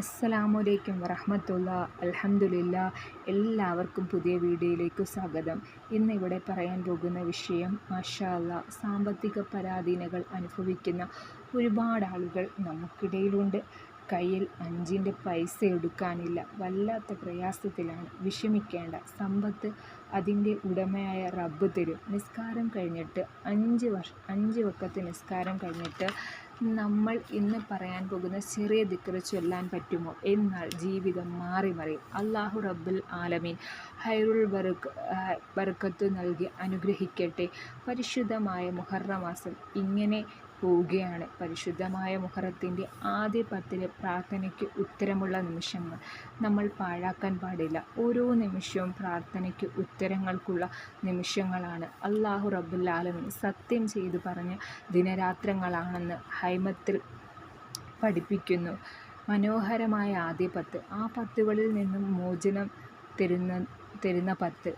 അസ്സലാമലൈക്കും വറഹമത്തുള്ള. അലഹമുല്ല എല്ലാവർക്കും പുതിയ വീഡിയോയിലേക്ക് സ്വാഗതം. ഇന്നിവിടെ പറയാൻ പോകുന്ന വിഷയം മാഷാല്ല സാമ്പത്തിക പരാധീനകൾ അനുഭവിക്കുന്ന ഒരുപാട് ആളുകൾ നമുക്കിടയിലുണ്ട്. കയ്യിൽ അഞ്ചിന്റെ പൈസ എടുക്കാനില്ല വല്ലാത്ത പ്രയാസത്തിലാണ്. വിഷമിക്കേണ്ട സമ്പത്ത് അതിന്റെ ഉടമയായ റബ്ബ് തരും. നിസ്കാരം കഴിഞ്ഞിട്ട് അഞ്ച് വർഷം അഞ്ച് വക്കത്ത് നിസ്കാരം കഴിഞ്ഞിട്ട് നമ്മൾ ഇന്ന് പറയാൻ പോകുന്ന ചെറിയ ദിക്കറ് ചൊല്ലാൻ പറ്റുമോ? എന്നാൽ ജീവിതം മാറി മറിയും. അള്ളാഹു റബ്ബുൽ ആലമീൻ ഹൈറുൽ ബറുക്ക് ബർക്കത്ത് നൽകി അനുഗ്രഹിക്കട്ടെ. പരിശുദ്ധമായ മുഹറ മാസം ഇങ്ങനെ പോവുകയാണ്. പരിശുദ്ധമായ മുഹറത്തിന്റെ ആദ്യ പത്തിലെ പ്രാർത്ഥനയ്ക്ക് ഉത്തരമുള്ള നിമിഷങ്ങൾ നമ്മൾ പാഴാക്കാൻ പാടില്ല. ഓരോ നിമിഷവും പ്രാർത്ഥനയ്ക്ക് ഉത്തരങ്ങൾക്കുള്ള നിമിഷങ്ങളാണ്. അള്ളാഹു റബ്ബുല്ലാലമിൻ സത്യം ചെയ്തു പറഞ്ഞ ദിനരാത്രങ്ങളാണെന്ന് ഹൈമത്തിൽ പഠിപ്പിക്കുന്നു. മനോഹരമായ ആദ്യ പത്ത്. ആ പത്തുകളിൽ നിന്നും മോചനം തരുന്ന തരുന്ന പത്ത്.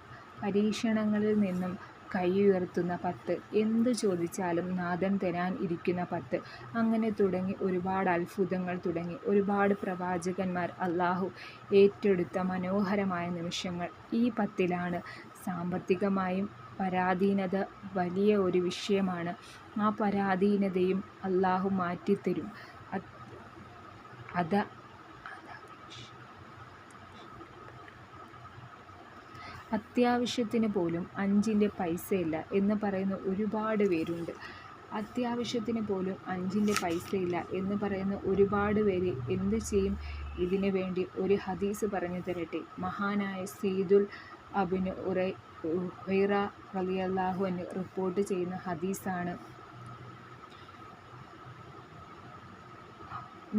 പരീക്ഷണങ്ങളിൽ നിന്നും കൈയുയർത്തുന്ന പത്ത്. എന്തു ചോദിച്ചാലും നാഥൻ തരാൻ ഇരിക്കുന്ന പത്ത്. അങ്ങനെ തുടങ്ങി ഒരുപാട് അത്ഭുതങ്ങൾ തുടങ്ങി. ഒരുപാട് പ്രവാചകന്മാർ അള്ളാഹു ഏറ്റെടുത്ത മനോഹരമായ നിമിഷങ്ങൾ. ഈ പത്തിലാണ് സാമ്പത്തികമായും പരാധീനത വലിയ ഒരു വിഷയമാണ്. ആ പരാധീനതയും അള്ളാഹു മാറ്റിത്തരും. അത് അത്യാവശ്യത്തിന് പോലും അഞ്ചിന്റെ പൈസയില്ല എന്ന് പറയുന്ന ഒരുപാട് പേരുണ്ട്. അത്യാവശ്യത്തിന് പോലും അഞ്ചിന്റെ പൈസയില്ല എന്ന് പറയുന്ന ഒരുപാട് പേര് എന്ത് ചെയ്യും? ഇതിനു വേണ്ടി ഒരു ഹദീസ് പറഞ്ഞു തരട്ടെ. മഹാനായ സീദുൽ അബിന് ഉറൈ ഹൈറ റലിയല്ലാഹുവിന് റിപ്പോർട്ട് ചെയ്യുന്ന ഹദീസാണ്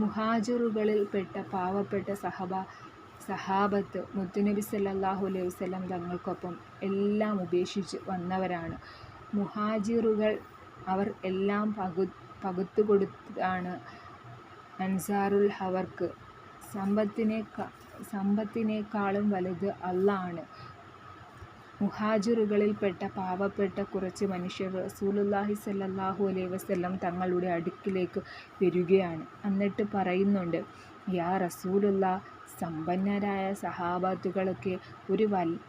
മുഹാജിറുകളിൽ പെട്ട പാവപ്പെട്ട സഹബ സഹാബത്ത് മുത്തുനബി സല്ലാഹു അലൈഹി വസ്ലം തങ്ങൾക്കൊപ്പം എല്ലാം ഉപേക്ഷിച്ച് വന്നവരാണ്. മുഹാജിറുകൾ അവർ എല്ലാം പകു പകുത്തു കൊടുത്താണ്. അൻസാറുൽ ഹവർക്ക് സമ്പത്തിനേക്കാ സമ്പത്തിനേക്കാളും വലുത് അള്ളാണ് മുഹാജിറുകളിൽപ്പെട്ട പാവപ്പെട്ട കുറച്ച് മനുഷ്യർ റസൂലുല്ലാഹി സല്ലല്ലാഹു അലൈഹി വസല്ലം തങ്ങളുടെ അടുക്കിലേക്ക് വരികയാണ്. എന്നിട്ട് പറയുന്നുണ്ട് യാ റസൂലുള്ള സമ്പന്നരായ സഹാബാത്തുകളൊക്കെ ഒരു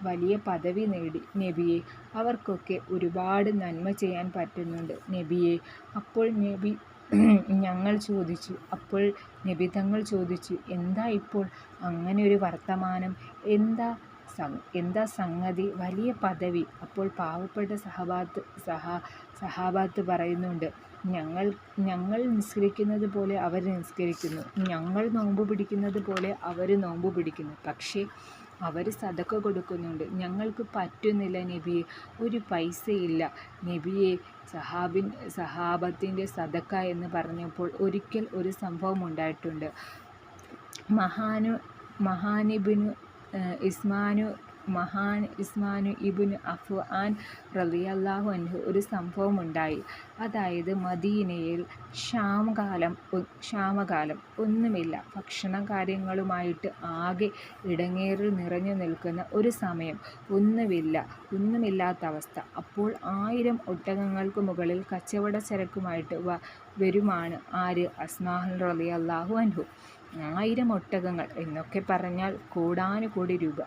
വലിയ പദവി നേടി. നബിയെ അവർക്കൊക്കെ ഒരുപാട് നന്മ ചെയ്യാൻ പറ്റുന്നുണ്ട്. നബിയെ അപ്പോൾ നബി ഞങ്ങൾ ചോദിച്ചു. അപ്പോൾ നബി തങ്ങൾ ചോദിച്ചു എന്താ ഇപ്പോൾ അങ്ങനെ ഒരു വർത്തമാനം? എന്താ എന്താ സംഗതി? വലിയ പദവി. അപ്പോൾ പാവപ്പെട്ട സഹബാത്ത് സഹാ സഹാബാത്ത് പറയുന്നുണ്ട് ഞങ്ങൾ ഞങ്ങൾ നിസ്കരിക്കുന്നത് പോലെ അവർ നിസ്കരിക്കുന്നു. ഞങ്ങൾ നോമ്പ് പിടിക്കുന്നത് പോലെ അവർ നോമ്പ് പിടിക്കുന്നു. പക്ഷേ അവർ സതക്ക കൊടുക്കുന്നുണ്ട്. ഞങ്ങൾക്ക് പറ്റുന്നില്ല നബിയെ. ഒരു പൈസയില്ല. നബിയെ സഹാബിൻ സഹാബത്തിന്റെ സതക്ക എന്ന് പറഞ്ഞപ്പോൾ ഒരിക്കൽ ഒരു സംഭവം ഉണ്ടായിട്ടുണ്ട്. മഹാനു മഹാനിബിനു ഇസ്മാനു മഹാൻ ഇസ്മാനു ഇബുൻ അഫു ആൻ റളിയല്ലാഹു അൻഹു ഒരു സംഭവം ഉണ്ടായി അതായത് മദീനയിൽ ക്ഷാമകാലം ക്ഷാമകാലം ഒന്നുമില്ല. ഭക്ഷണ കാര്യങ്ങളുമായിട്ട് ആകെ ഇടങ്ങേറിൽ നിറഞ്ഞു നിൽക്കുന്ന ഒരു സമയം ഒന്നുമില്ല. ഒന്നുമില്ലാത്ത അവസ്ഥ. അപ്പോൾ ആയിരം ഒട്ടകങ്ങൾക്ക് മുകളിൽ കച്ചവട ചരക്കുമായിട്ട് വരുമാണ് ആര്? അസ്മാഹൽ റളിയല്ലാഹു അൻഹു. ആയിരം ഒട്ടകങ്ങൾ എന്നൊക്കെ പറഞ്ഞാൽ കോടാനുകോടി രൂപ.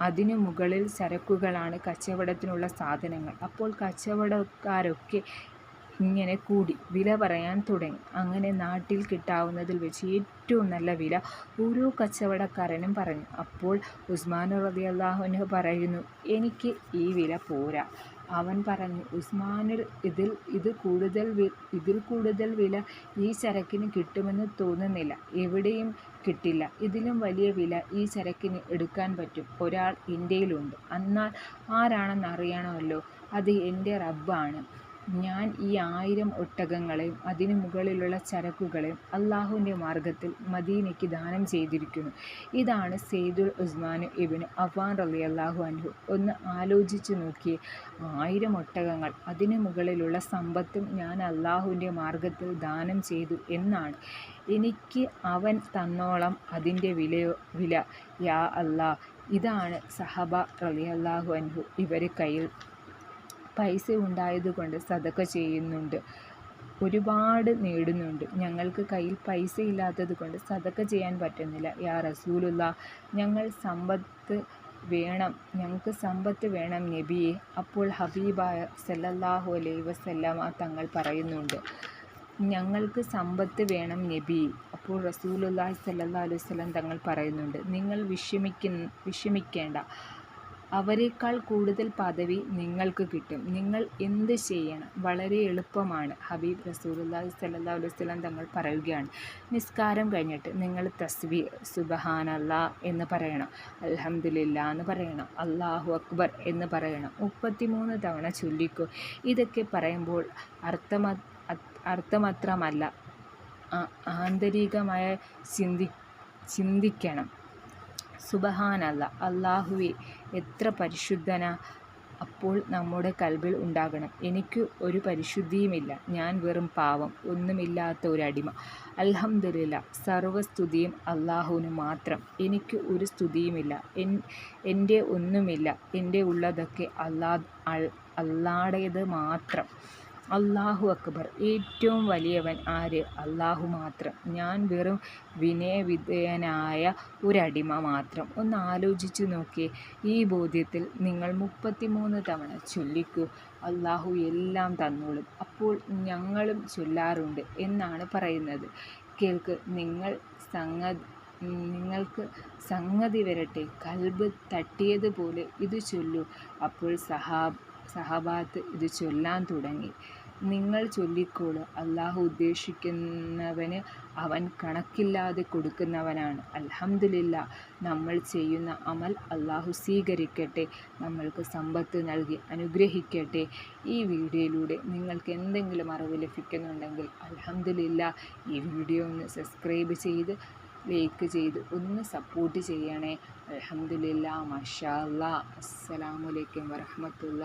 അതിനു മുകളിൽ ചരക്കുകളാണ് കച്ചവടത്തിനുള്ള സാധനങ്ങൾ. അപ്പോൾ കച്ചവടക്കാരൊക്കെ ഇങ്ങനെ കൂടി വില പറയാൻ തുടങ്ങി. അങ്ങനെ നാട്ടിൽ കിട്ടാവുന്നതിൽ വെച്ച് ഏറ്റവും നല്ല വില ഓരോ കച്ചവടക്കാരനും പറഞ്ഞു. അപ്പോൾ ഉസ്മാൻ റബി അള്ളാഹുന് പറയുന്നു എനിക്ക് ഈ വില പോരാ. അവൻ പറഞ്ഞു ഉസ്മാനിൽ ഇതിൽ ഇത് കൂടുതൽ ഇതിൽ കൂടുതൽ വില ഈ ചരക്കിന് കിട്ടുമെന്ന് തോന്നുന്നില്ല. എവിടെയും കിട്ടില്ല. ഇതിലും വലിയ വില ഈ ചരക്കിന് എടുക്കാൻ പറ്റും. ഒരാൾ ഇന്ത്യയിലുണ്ട്. എന്നാൽ ആരാണെന്ന് അറിയണമല്ലോ. അത് എന്റെ റബ്ബാണ്. ഞാൻ ഈ ആയിരം ഒട്ടകങ്ങളെയും അതിനു മുകളിലുള്ള ചരക്കുകളെയും അള്ളാഹുവിന്റെ മാർഗത്തിൽ മദീനയ്ക്ക് ദാനം ചെയ്തിരിക്കുന്നു. ഇതാണ് സെയ്ദുൽ ഉസ്മാൻ ഇബിന് അഫാൻ റലി അള്ളാഹു അൻഹു. ഒന്ന് ആലോചിച്ചു നോക്കിയേ ആയിരം ഒട്ടകങ്ങൾ അതിനു മുകളിലുള്ള സമ്പത്തും ഞാൻ അള്ളാഹുവിന്റെ മാർഗത്തിൽ ദാനം ചെയ്തു എന്നാണ്. എനിക്ക് അവൻ തന്നോളം അതിന്റെ വിലയോ വില യാ അല്ലാ ഇതാണ് സഹബ റലി അള്ളാഹു അൻഹു ഇവരെ കയ്യിൽ പൈസ ഉണ്ടായതുകൊണ്ട് സതക്ക ചെയ്യുന്നുണ്ട്. ഒരുപാട് നേടുന്നുണ്ട്. ഞങ്ങൾക്ക് കയ്യിൽ പൈസ ഇല്ലാത്തത് കൊണ്ട് സതക്ക ചെയ്യാൻ പറ്റുന്നില്ല. യാ റസൂലുള്ള ഞങ്ങൾ സമ്പത്ത് വേണം ഞങ്ങൾക്ക് സമ്പത്ത് വേണം നബിയെ. അപ്പോൾ ഹബീബായ സല്ലല്ലാഹു അലൈഹി വസല്ലമ തങ്ങൾ പറയുന്നുണ്ട്. ഞങ്ങൾക്ക് സമ്പത്ത് വേണം നബി അപ്പോൾ റസൂലുള്ളാഹി സല്ലല്ലാഹു അലൈഹി വസല്ലം തങ്ങൾ പറയുന്നുണ്ട്. നിങ്ങൾ വിഷമിക്കുന്ന വിഷമിക്കേണ്ട. അവരെക്കാൾ കൂടുതൽ പദവി നിങ്ങൾക്ക് കിട്ടും. നിങ്ങൾ എന്ത് ചെയ്യണം? വളരെ എളുപ്പമാണ്. ഹബീബ് സ്വല്ലല്ലാഹു അലൈഹി വസല്ലം തങ്ങൾ പറയുകയാണ്. നിസ്കാരം കഴിഞ്ഞിട്ട് നിങ്ങൾ തസ്ബീ സുബഹാനല്ല എന്ന് പറയണം. അൽഹംദുലില്ലാ എന്ന് പറയണം. അള്ളാഹു അക്ബർ എന്ന് പറയണം. മുപ്പത്തിമൂന്ന് തവണ ചൊല്ലിക്കോ. ഇതൊക്കെ പറയുമ്പോൾ അർത്ഥമ അർത്ഥമാത്രമല്ല ആന്തരികമായ ചിന്തി ചിന്തിക്കണം. സുബഹാനല്ല അള്ളാഹുവെ എത്ര പരിശുദ്ധന അപ്പോൾ നമ്മുടെ കൽബിൽ ഉണ്ടാകണം. എനിക്ക് ഒരു പരിശുദ്ധിയുമില്ല ഞാൻ വെറും പാവം ഒന്നുമില്ലാത്ത ഒരു അടിമ. അൽഹംദുലില്ല സർവസ്തുതിയും അള്ളാഹുവിന് മാത്രം. എനിക്ക് ഒരു സ്തുതിയുമില്ല എൻ എന്റെ ഒന്നുമില്ല എന്റെ ഉള്ളതൊക്കെ അല്ലാ അല്ലാടേത് മാത്രം. അള്ളാഹു അക്ബർ. ഏറ്റവും വലിയവൻ ആര്? അള്ളാഹു മാത്രം. ഞാൻ വെറും വിനയവിധേയനായ ഒരടിമ മാത്രം. ഒന്ന് ആലോചിച്ചു നോക്കിയേ. ഈ ബോധ്യത്തിൽ നിങ്ങൾ മുപ്പത്തിമൂന്ന് തവണ ചൊല്ലിക്കൂ. അള്ളാഹു എല്ലാം തന്നോളും. അപ്പോൾ ഞങ്ങളും ചൊല്ലാറുണ്ട് എന്നാണ് പറയുന്നത്. കേൾക്ക് നിങ്ങൾ സംഗതി നിങ്ങൾക്ക് സംഗതി വരട്ടെ. കൽബ് തട്ടിയതുപോലെ ഇത് ചൊല്ലു. അപ്പോൾ സഹാബ് സഹബാത്ത് ഇത് ചൊല്ലാൻ തുടങ്ങി. നിങ്ങൾ ചൊല്ലിക്കോളൂ. അള്ളാഹു ഉദ്ദേശിക്കുന്നവന് അവൻ കണക്കില്ലാതെ കൊടുക്കുന്നവനാണ്. അലഹമില്ല നമ്മൾ ചെയ്യുന്ന അമൽ അള്ളാഹു സ്വീകരിക്കട്ടെ നമ്മൾക്ക് സമ്പത്ത് നൽകി അനുഗ്രഹിക്കട്ടെ. ഈ വീഡിയോയിലൂടെ നിങ്ങൾക്ക് എന്തെങ്കിലും അറിവ് ലഭിക്കുന്നുണ്ടെങ്കിൽ അലഹമില്ല ഈ വീഡിയോ ഒന്ന് സബ്സ്ക്രൈബ് ചെയ്ത് ലൈക്ക് ചെയ്ത് ഒന്ന് സപ്പോർട്ട് ചെയ്യണേ. അലഹമില്ല മഷാ അസ്സലാമലൈക്കും വരഹമത്തുള്ള